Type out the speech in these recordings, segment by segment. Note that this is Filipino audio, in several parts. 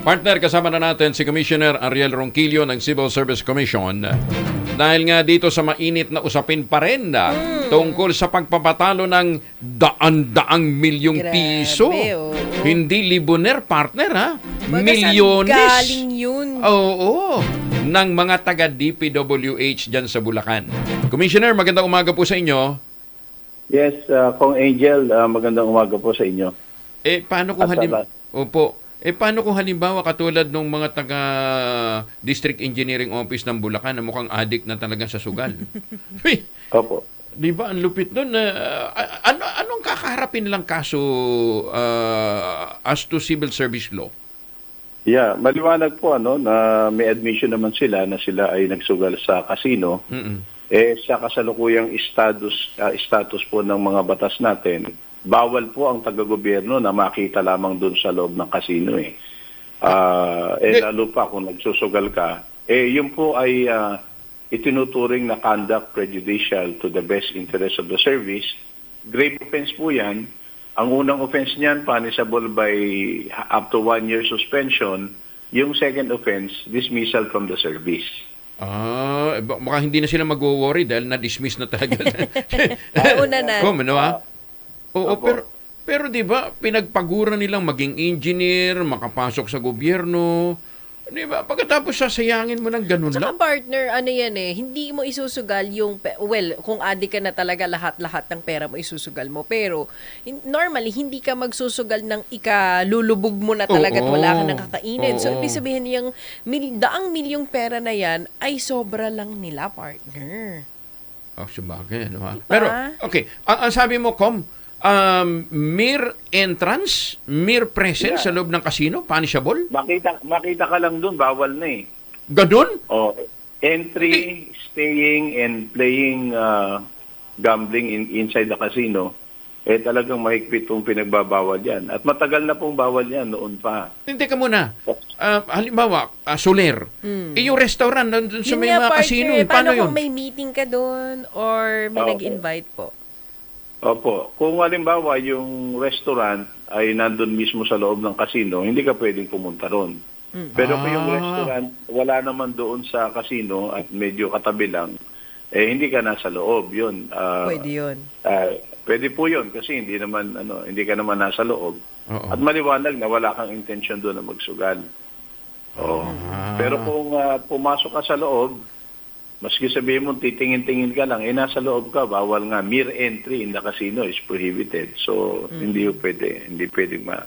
Partner, kasama na natin si Commissioner Ariel Ronquillo ng Civil Service Commission. Dahil nga dito sa mainit na usapin pa rin na tungkol sa pagpapatalo ng daan-daang milyong Grabe, piso. oo. Hindi liboner, partner, ha? Baga, Milyones. galing yun? Oo, ng mga taga DPWH dyan sa Bulacan. Commissioner, magandang umaga po sa inyo. Yes, uh, Kong Angel, uh, magandang umaga po sa inyo. Eh, paano kung halimbawa... Opo. Eh, paano kung halimbawa katulad ng mga taga District Engineering Office ng Bulacan na mukhang addict na talaga sa sugal? Uy, Opo. Di ba, ang lupit nun. ah, ano, anong kakaharapin lang kaso ah, as to civil service law? Yeah, maliwanag po ano na may admission naman sila na sila ay nagsugal sa casino. Mm-mm. Eh sa kasalukuyang status uh, status po ng mga batas natin, bawal po ang taga-gobyerno na makita lamang doon sa loob ng casino eh. Ah, eh Eh, lalo pa kung nagsusugal ka, eh yun po ay ah, itinuturing na conduct prejudicial to the best interest of the service. Grave offense po yan. Ang unang offense niyan, punishable by up to one year suspension. Yung second offense, dismissal from the service. Ah, eh, bak- baka hindi na sila mag-worry dahil na-dismiss na talaga. Nauna na. Kom, ano ha? Oo, Opo. pero pero 'di ba pinagpagura nilang maging engineer, makapasok sa gobyerno. 'Di ba? Pagkatapos sasayangin mo ng ganun Tsaka lang. partner, ano yan eh, hindi mo isusugal yung, pe- well, kung adik ka na talaga lahat-lahat ng pera mo isusugal mo. Pero, hin- normally, hindi ka magsusugal ng ikalulubog mo na talaga at Oo. wala ka nang kakainin. So, Oo. ibig sabihin yung mil, daang milyong pera na yan ay sobra lang nila, partner. Oh, sabagay, ano ha? Diba? Pero, okay. Ang, ang sabi mo, Com, um, mere entrance, mere presence Yeah. sa loob ng casino, punishable? Makita, makita ka lang doon, bawal na eh. Ganun? Oh, entry, staying, and playing uh, gambling in, inside the casino, eh talagang mahigpit pong pinagbabawal yan. At matagal na pong bawal yan noon pa. Hindi ka muna. Ah, halimbawa, ah, Soler. Eh, yung restaurant nandun sa may mga partner, casino. eh. paano Paano yun? kung may meeting ka doon or may Oo. nag-invite po? Opo. Kung halimbawa yung restaurant ay nandun mismo sa loob ng casino, hindi ka pwedeng pumunta ron. Pero kung yung Ah. restaurant wala naman doon sa casino at medyo katabi lang, eh hindi ka nasa loob. Yun. ah, Pwede yun. ah, pwede po yun kasi hindi naman ano, hindi ka naman nasa loob. Oo. At maliwanag na wala kang intention doon na magsugal. Oo. Ah. Pero kung ah, pumasok ka sa loob, maski sabihin mo titingin-tingin ka lang, eh nasa loob ka, bawal nga. Mere entry in the casino is prohibited. So, hindi ho pwede. Hindi pwedeng ma...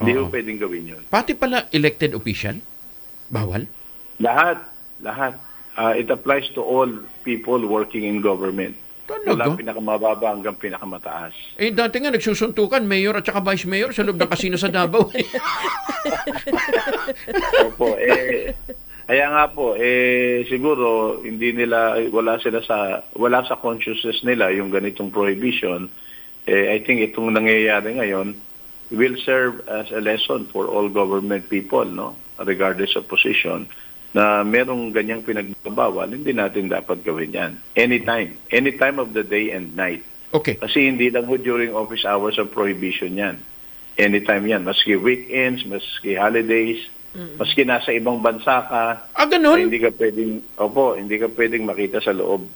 Hindi ho pwedeng gawin yun. Pati pala elected official? Bawal? Lahat. Lahat. Ah, it applies to all people working in government. Mula Talaga? pinakamababa hanggang pinakamataas. Eh, dati nga nagsusuntukan, mayor at saka vice mayor sa loob ng casino sa Davao. Opo, eh kaya nga po eh siguro hindi nila wala sila sa wala sa consciousness nila yung ganitong prohibition. Eh I think itong nangyayari ngayon will serve as a lesson for all government people, no? Regardless of position na merong ganyang pinagbabawal, hindi natin dapat gawin yan. Anytime. Any time of the day and night. okay. Kasi hindi lang ho during office hours of prohibition yan. Anytime yan. Maski weekends, maski holidays, maski nasa ibang bansa ka, Ah, ganun? hindi ka pwedeng, opo, hindi ka pwedeng makita sa loob.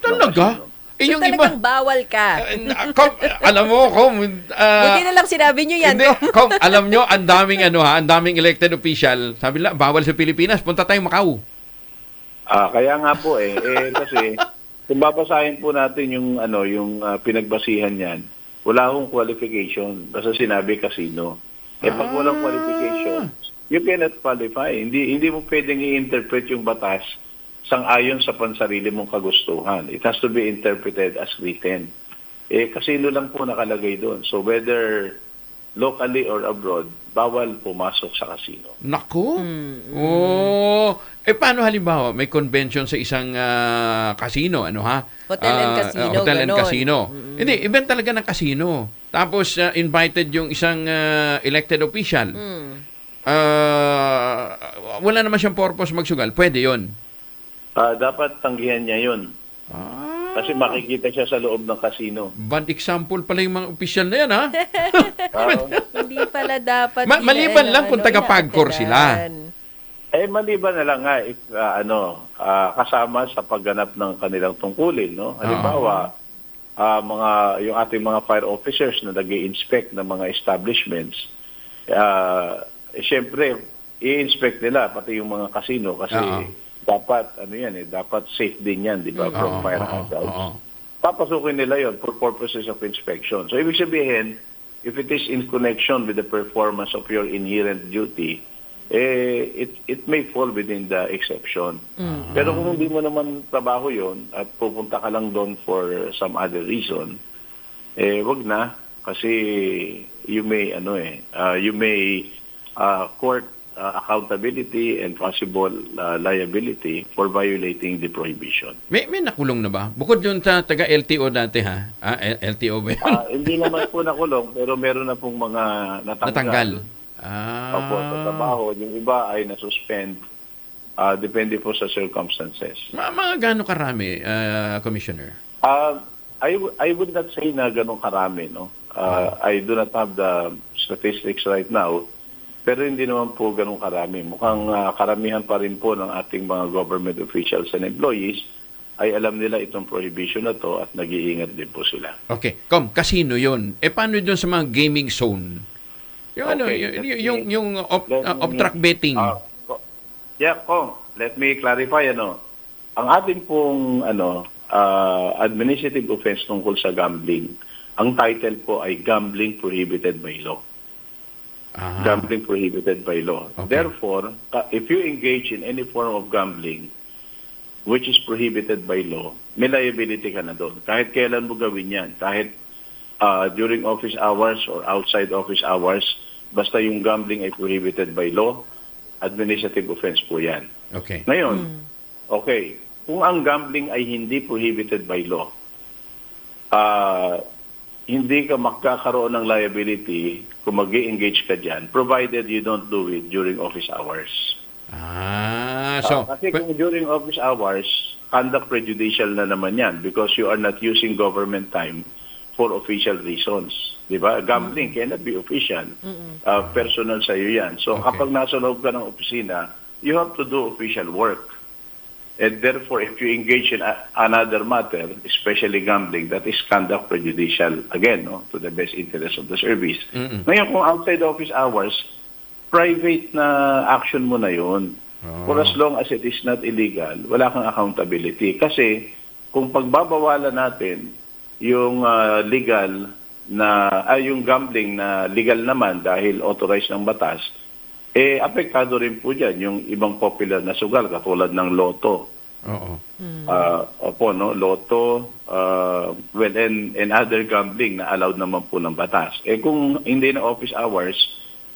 Talaga? Eh, so, yung talagang iba... bawal ka. Eh, Com, alam mo, Com, ah, Buti na lang sinabi nyo yan. Hindi, Com, alam nyo, ang daming ano ha, ang daming elected official. Sabi nila, bawal sa Pilipinas, punta tayong Macau. Ah, kaya nga po eh, eh kasi kung babasahin po natin yung ano, yung ah, pinagbasihan niyan, wala akong qualification. Basta sinabi casino. Eh pag Ah. walang qualification, you cannot qualify. Hindi hindi mo pwedeng i-interpret yung batas sang-ayon sa pansarili mong kagustuhan. It has to be interpreted as written. Eh casino lang po nakalagay doon. So whether locally or abroad, bawal pumasok sa casino. Nako. Oh. Eh paano halimbawa may convention sa isang ah, casino, ano ha? Hotel and Ah, casino, hotel and ganon. casino. Hindi, event talaga ng casino. Tapos ah, invited yung isang ah, elected official. Mm. Ah, wala naman siyang purpose magsugal. Pwede 'yon. Ah, dapat tanggihan niya 'yun. Ah. Kasi makikita siya sa loob ng casino. Bad example pala yung mga opisyal na yan, ha? Ah, Hindi pala dapat... Ma- maliban lang ano, kung taga-Pagcor sila. eh maliban na lang nga if, ah, ano ah, kasama sa pagganap ng kanilang tungkulin, no? Halimbawa, ah, mga yung ating mga fire officers na nag-inspect ng mga establishments, ah, eh, syempre i-inspect nila pati yung mga casino kasi Oo. dapat ano yan eh, dapat safe din yan, di ba, from Oo, fire oo, hazards. oo. papasukin nila yon for purposes of inspection. So, ibig sabihin, if it is in connection with the performance of your inherent duty, eh, it, it may fall within the exception. Pero kung hindi mo naman trabaho yon at pupunta ka lang doon for some other reason, eh, wag na. Kasi you may, ano eh, uh, you may uh, court uh, accountability and possible uh, liability for violating the prohibition. May, may nakulong na ba? Bukod dun sa taga-LTO dati, ha? Ah, LTO ba yun? Ah, hindi naman po nakulong, pero meron na pong mga natanggal. Natanggal. Ah. Opo, sa trabaho. Yung iba ay nasuspend. Ah, depende po sa circumstances. Ma- mga gaano karami, ah, Commissioner? Ah, I, I would not say na ganun karami, no? Ah, I do not have the statistics right now, pero hindi naman po ganun karami. Mukhang ah, karamihan pa rin po ng ating mga government officials and employees ay alam nila itong prohibition na to at nag-iingat din po sila. Okay, kom, casino yon. Eh, paano dun sa mga gaming zone? Yung ano, Okay, yung, let yung, yung, yung op, let ah, me- off-track betting. Ko- yeah, Kong, let me clarify ano. Ang ating pong ano ah, administrative offense tungkol sa gambling, ang title po ay gambling prohibited by law. Ah, Gambling prohibited by law. Okay. Therefore, if you engage in any form of gambling which is prohibited by law, may liability ka na doon. Kahit kailan mo gawin yan. Kahit ah, during office hours or outside office hours, basta yung gambling ay prohibited by law, administrative offense po yan. okay. Ngayon, okay, kung ang gambling ay hindi prohibited by law, ah, hindi ka magkakaroon ng liability kung mag engage ka dyan, provided you don't do it during office hours. Ah, so, Ah, kasi kung during office hours, conduct prejudicial na naman yan because you are not using government time for official reasons. Di ba? Gambling cannot be official. Ah, personal sa iyo yan. So Okay. kapag nasa loob ka ng opisina, you have to do official work. And therefore, if you engage in a- another matter, especially gambling, that is conduct prejudicial, again, no, to the best interest of the service. Mm-mm. Ngayon, kung outside office hours, private na action mo na yun. Oh. For as long as it is not illegal, wala kang accountability. Kasi kung pagbabawalan natin yung ah, legal na ay yung gambling na legal naman dahil authorized ng batas, eh apektado rin po diyan yung ibang popular na sugal katulad ng loto. oo. Ah, opo no, loto ah, well and and other gambling na allowed naman po ng batas. Eh kung hindi na office hours,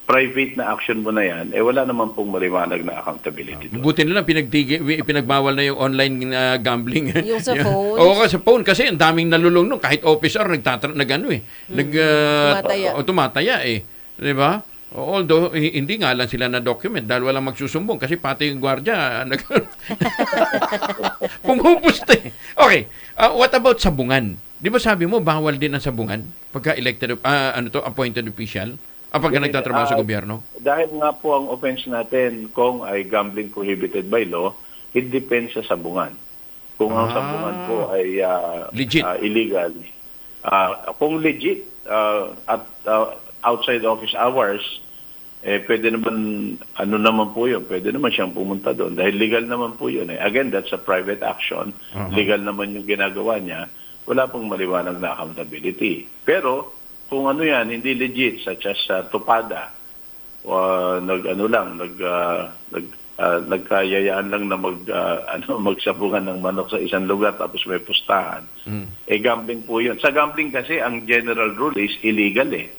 private na action mo na yan, eh wala naman pong maliwanag na accountability doon. Buti na lang pinagtigi, pinagbawal na yung online uh, gambling. Yung sa phone? Oo, sa phone kasi ang daming nalulung nung kahit officer nagtatra nag ano eh. Nag uh, Tumataya. o, tumataya eh. 'Di ba? Although hi- hindi nga lang sila na document dahil walang magsusumbong kasi pati yung gwardiya nag pumupuste. Okay. uh, what about sabungan? 'Di ba sabi mo bawal din ang sabungan pagka elected ah, ano to appointed official? Ah, pagka Yes, nagtatrabaho sa ah, gobyerno? Dahil nga po ang offense natin kung ay gambling prohibited by law, it depends sa sabungan. Kung ang Ah. sabungan po ay ah, Legit. ah, illegal. Ah, kung legit ah, at ah, outside office hours, eh pwede naman ano naman po 'yun, pwede naman siyang pumunta doon dahil legal naman po 'yun eh. Again, that's a private action. Uh-huh. Legal naman yung ginagawa niya. Wala pong maliwanag na accountability. Pero kung ano 'yan, hindi legit such as ah, tupada, uh, nag ano lang nag ah, nag ah, nagkayayaan lang na mag ah, ano magsabungan ng manok sa isang lugar tapos may pustahan. Mm. Eh gambling po 'yun. Sa gambling kasi ang general rule is illegal eh.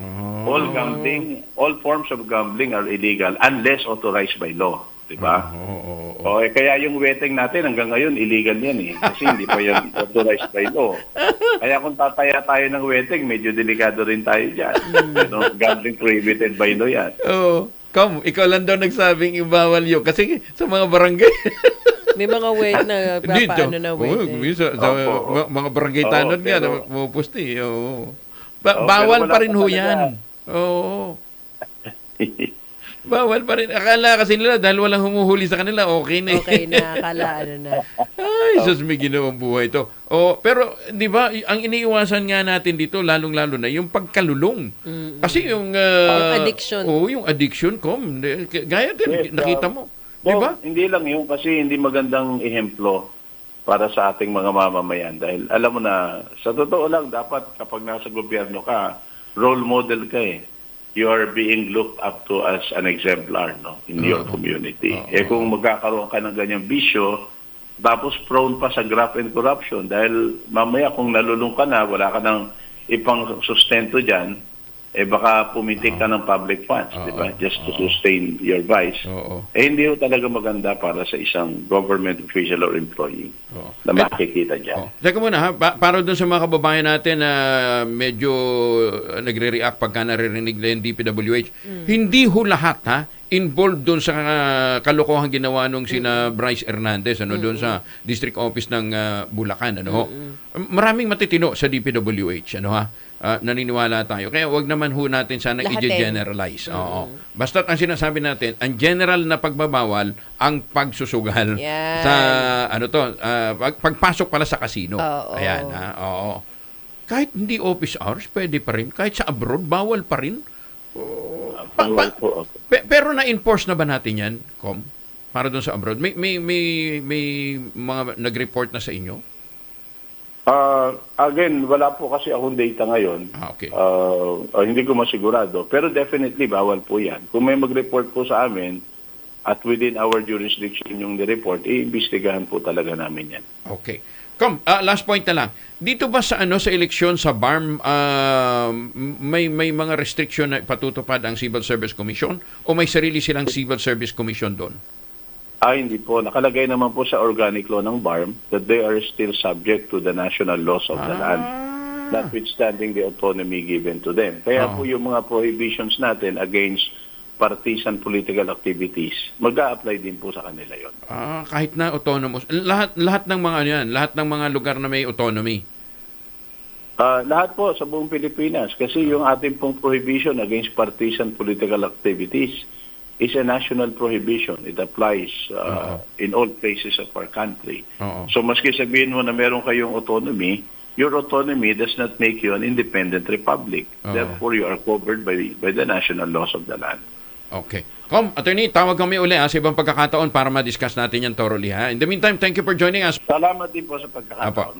Oh. All gambling, all forms of gambling are illegal unless authorized by law, 'di ba? Oo, oo, oo. O eh, kaya yung wedding natin hanggang ngayon illegal yan eh. Kasi hindi pa yan authorized by law. Kaya kung tataya tayo ng wedding, medyo delikado rin tayo dyan. Ano, gambling prohibited by law yan. Oo. Kom, ikaw lang daw nagsabing ibawal yun. Kasi sa mga barangay, May mga wet na Hindi, paano na wet. oo, eh. minsan, sa Opo. mga- mga barangay Oo, tanod nga, pero- pumupusti. Oo. Ba- Oo, bawal pa rin ho yan. Oo. Bawal pa rin. Akala kasi nila dahil walang humuhuli sa kanila, okay na. eh. Okay na, akala ano na. Ay, sus, may ginawang buhay to. Oh, pero, di ba, ang iniiwasan nga natin dito, lalong-lalo na, yung pagkalulong. Kasi yung... ah, Yung addiction. Oo, yung addiction, kom. Gaya din, Yes, nakita uh, mo. Di ba? Hindi lang yun kasi hindi magandang ehemplo para sa ating mga mamamayan. Dahil alam mo na, sa totoo lang, dapat kapag nasa gobyerno ka, role model ka eh. You are being looked up to as an exemplar no, in your Oo. community. Oo. Eh kung magkakaroon ka ng ganyang bisyo, tapos prone pa sa graft and corruption dahil mamaya kung nalulung ka na, wala ka ng ipang sustento dyan, eh baka pumitik ka ng public funds, di ba? Oo. Just to sustain your vice. Oo. Eh, hindi ho talaga maganda para sa isang government official or employee Oo. na makikita Oh. dyan. Teka muna ha, pa- para doon sa mga kababayan natin na medyo nagre-react pagka naririnig na yung DPWH, hindi ho lahat ha, involved doon sa uh, kalokohan ginawa nung sina Bryce Hernandez ano doon sa district office ng uh, Bulacan ano ho. Maraming matitino sa DPWH ano ha. Ah, naniniwala tayo. Kaya wag naman ho natin sana i-generalize. Oo. Basta ang sinasabi natin, ang general na pagbabawal ang pagsusugal Yan. sa ano to, pag, pagpasok pala sa casino. Oo. Ayan, ha, oo. Kahit hindi office hours, pwede pa rin. Kahit sa abroad, bawal pa rin. Pa- Bawal pa-. Pe- pero na-enforce na ba natin yan, Com? Para doon sa abroad. May, may, may, may mga nag-report na sa inyo? Ah, again, wala po kasi akong data ngayon. Ah, okay. Ah, ah, hindi ko masigurado. Pero definitely, bawal po yan. Kung may mag-report po sa amin at within our jurisdiction yung report, iimbestigahan po talaga namin yan. Okay. Com, ah, last point na lang. Dito ba sa ano sa eleksyon sa BARM ah, may may mga restriction na patutupad ang Civil Service Commission o may sarili silang Civil Service Commission doon? Ah, hindi po. Nakalagay naman po sa organic law ng BARM that they are still subject to the national laws of the land. notwithstanding the autonomy given to them. Kaya Oo. po yung mga prohibitions natin against partisan political activities, mag apply din po sa kanila yon. Ah, kahit na autonomous. Lahat lahat ng mga ano yan, lahat ng mga lugar na may autonomy. Ah, lahat po sa buong Pilipinas kasi yung ating pong prohibition against partisan political activities is a national prohibition. It applies uh, in all places of our country. Oo. So maski sabihin mo na meron kayong autonomy, your autonomy does not make you an independent republic. Oo. Therefore, you are covered by by the national laws of the land. Okay. Com, attorney, tawag kami uli ha, sa ibang pagkakataon para ma-discuss natin yan thoroughly ha. In the meantime, thank you for joining us. Salamat din po sa pagkakataon. Apo.